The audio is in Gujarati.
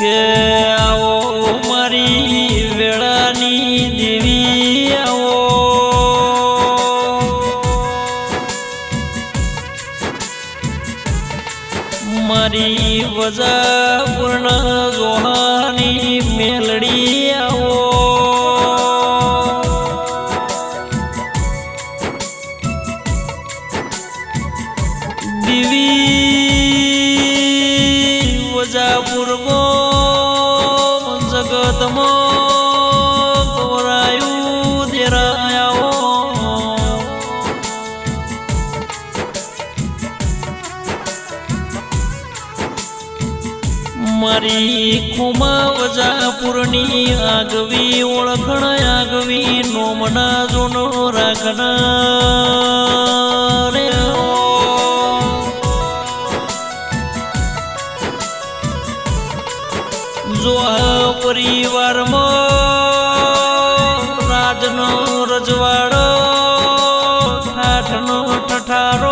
એ આવો મારી વેળાની દેવી આવો. મારી વજા પૂર્ણ જોહાની મેલડી આવો. દેવી વજાપુરમાં મારી ખુમા વજાપુરની આગવી, ઓળખણ આગવી, નોમના જોનો રાખના રે. જો પરિવારમાં રાજનો રજવાડો, ઠાઠનો ઠઠારો